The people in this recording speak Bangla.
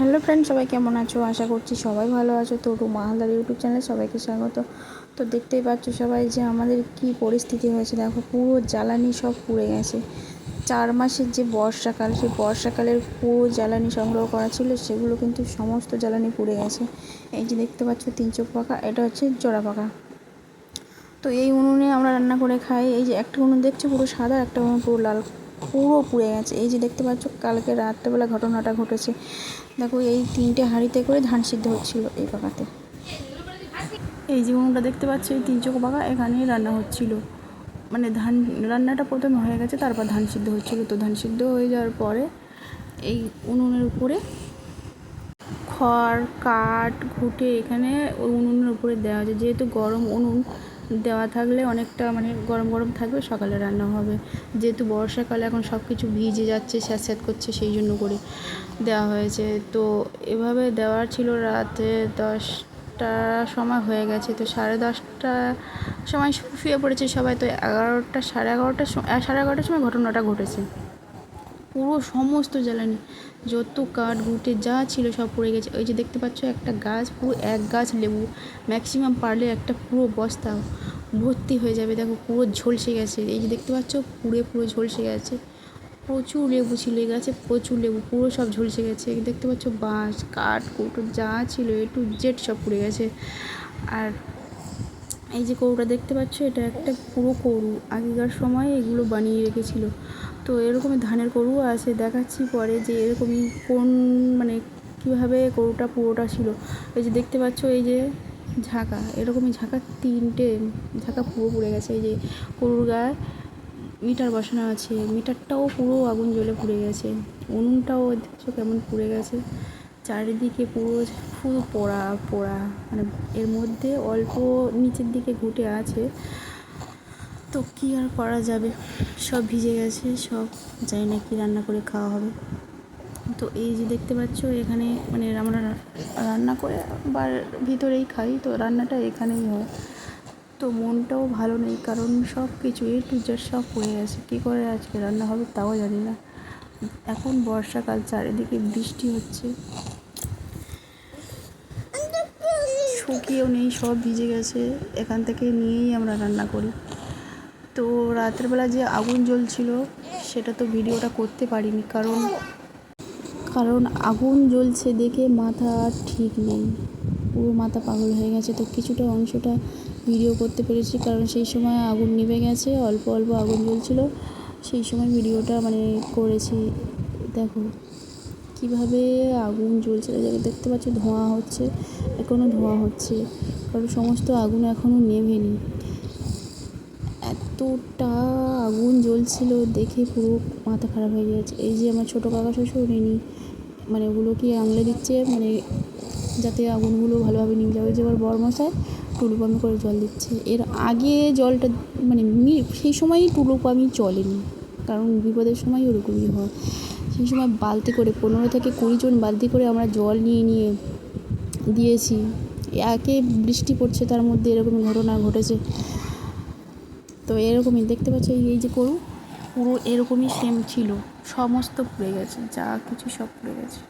হ্যালো ফ্রেন্ড সবাই কেমন আছো? আশা করছি সবাই ভালো আছো। তো মাহালদার ইউটিউব চ্যানেলে সবাইকে স্বাগত। তো দেখতেই পাচ্ছ সবাই যে আমাদের কি পরিস্থিতি হয়েছে। দেখো, পুরো জ্বালানি সব পুড়ে গেছে। চার মাসের যে বর্ষাকাল, সেই বর্ষাকালের পুরো জ্বালানি সংগ্রহ করা ছিল, সেগুলো কিন্তু সমস্ত জ্বালানি পুড়ে গেছে। এই যে দেখতে পাচ্ছ তিন চোখ পাকা, এটা হচ্ছে জোড়া পাকা। তো এই উনুনে আমরা রান্না করে খাই। এই যে একটা উনুন দেখছ, পুরো সাদা, একটা উনুন পুরো লাল। পুরো পুড়ে গেছে। এই যে দেখতে পাচ্ছ, কালকে রাত্রেবেলা ঘটনাটা ঘটেছে। দেখো, এই তিনটে হাঁড়িতে করে ধান সিদ্ধ হচ্ছিল এই পাকাতে। এই যে উনুনটা দেখতে পাচ্ছ, এই তিন চোখ পাকা, এখানেই রান্না হচ্ছিল। মানে ধান রান্নাটা প্রথমে হয়ে গেছে, তারপর ধান সিদ্ধ হচ্ছিল। তো ধান সিদ্ধ হয়ে যাওয়ার পরে এই উনুনের উপরে খড়, কাঠ, ঘুটে এখানে ওই উনুনের উপরে দেওয়া হয়েছে। যেহেতু গরম উনুন দেওয়া থাকলে অনেকটা মানে গরম গরম থাকবে, সকালে রান্না হবে। যেহেতু বর্ষাকালে এখন সব কিছু ভিজে যাচ্ছে, স্যাঁত স্যাঁত করছে, সেই জন্য করে দেওয়া হয়েছে। তো এভাবে দেওয়ার ছিল রাতে দশটা সময় হয়ে গেছে, তো সাড়ে দশটা সময় শুয়ে পড়েছে সবাই। তো এগারোটা, সাড়ে এগারোটার সময় সাড়ে এগারোটার সময় ঘটনাটা ঘটেছে। পুরো সমস্ত জ্বালানি, যত কাঠ ঘুঁটে যা ছিল সব পড়ে গেছে। ওই যে দেখতে পাচ্ছ, একটা গাছ, পুরো এক গাছ লেবু। ম্যাক্সিমাম পারলে একটা পুরো বস্তা ভর্তি হয়ে যাবে। দেখো, পুরো ঝলসে গেছে। এই যে দেখতে পাচ্ছ পুরে পুরো ঝলসে গেছে। প্রচুর লেবু ছিল এই গাছে, প্রচুর লেবু, পুরো সব ঝলসে গেছে। দেখতে পাচ্ছ, বাঁশ, কাঠ কৌটো যা ছিল এ টু জেড সব পুড়ে গেছে। আর এই যে কৌটা দেখতে পাচ্ছ, এটা একটা পুরো কৌরু। আগেকার সময় এগুলো বানিয়ে রেখেছিল। তো এরকমই ধানের গরুও আছে, দেখাচ্ছি পরে যে এরকমই কোন মানে কীভাবে গরুটা পুরোটা ছিল। এই যে দেখতে পাচ্ছ, এই যে ঝাঁকা, এরকমই ঝাঁকা তিনটে, ঝাঁকা পুরো পুড়ে গেছে। এই যে গরুর গায়ে মিটার বসানো আছে, মিটারটাও পুরো আগুন জ্বলে পুড়ে গেছে। উনুনটাও দেখছ কেমন পুড়ে গেছে। চারিদিকে পুরো পুরো পোড়া পোড়া মানে এর মধ্যে অল্প নিচের দিকে ঘুটে আছে। তো কী আর করা যাবে? সব ভিজে গেছে, সব জানি না কি রান্না করে খাওয়া হবে। তো এই যে দেখতে পাচ্ছ, এখানে মানে আমরা রান্না করে বার ভিতরেই খাই, তো রান্নাটা এখানেই হয়। তো মনটাও ভালো নেই, কারণ সব কিছু এ টু জেড সব পড়ে গেছে। কী করে আজকে রান্না হবে তাও জানি না। এখন বর্ষাকাল, চারিদিকে বৃষ্টি হচ্ছে। শুকিয়েও নেই, সব ভিজে গেছে। এখান থেকে নিয়েই আমরা রান্না করি। তো রাতের বেলা যে আগুন জ্বলছিল, সেটা তো ভিডিওটা করতে পারিনি, কারণ কারণ আগুন জ্বলছে দেখে মাথা ঠিক নেই। পুরো মাথা পাগল হয়ে গেছে। তো কিছুটা অংশটা ভিডিও করতে পেরেছি, কারণ সেই সময় আগুন নিভে গেছে, অল্প অল্প আগুন জ্বলছিল। সেই সময় ভিডিওটা মানে করেছি। দেখো। কীভাবে আগুন জ্বলছে দেখতে পাচ্ছ ধোঁয়া হচ্ছে এখনও ধোঁয়া হচ্ছে, কারণ সমস্ত আগুন এখনও নেভেনি। এতটা আগুন জ্বলছিল দেখে পুরো মাথা খারাপ হয়ে গেছে এই যে আমার ছোটো কাকা শ্বশুর, ইনি মানে ওগুলোকে আঙলে দিচ্ছে মানে যাতে আগুনগুলো ভালোভাবে নিভে যাবে যে আবার বরমশাই টুলু পাম্পে করে জল দিচ্ছে। এর আগে জলটা মানে সেই সময়ই টুলু পাম্পই চলেনি, কারণ বিপদের সময় ওরকমই হয়। সেই সময় বালতি করে, পনেরো থেকে কুড়ি জন বালতি করে আমরা জল নিয়ে নিয়ে দিয়েছি। একে বৃষ্টি পড়ছে, তার মধ্যে এরকম ঘটনা ঘটেছে। তো এরকমই, দেখতে পাচ্ছ, এই যে করু, পুরো এরকমই সেম ছিল। সমস্ত পুড়ে গেছে, যা কিছু সব পুড়ে গেছে।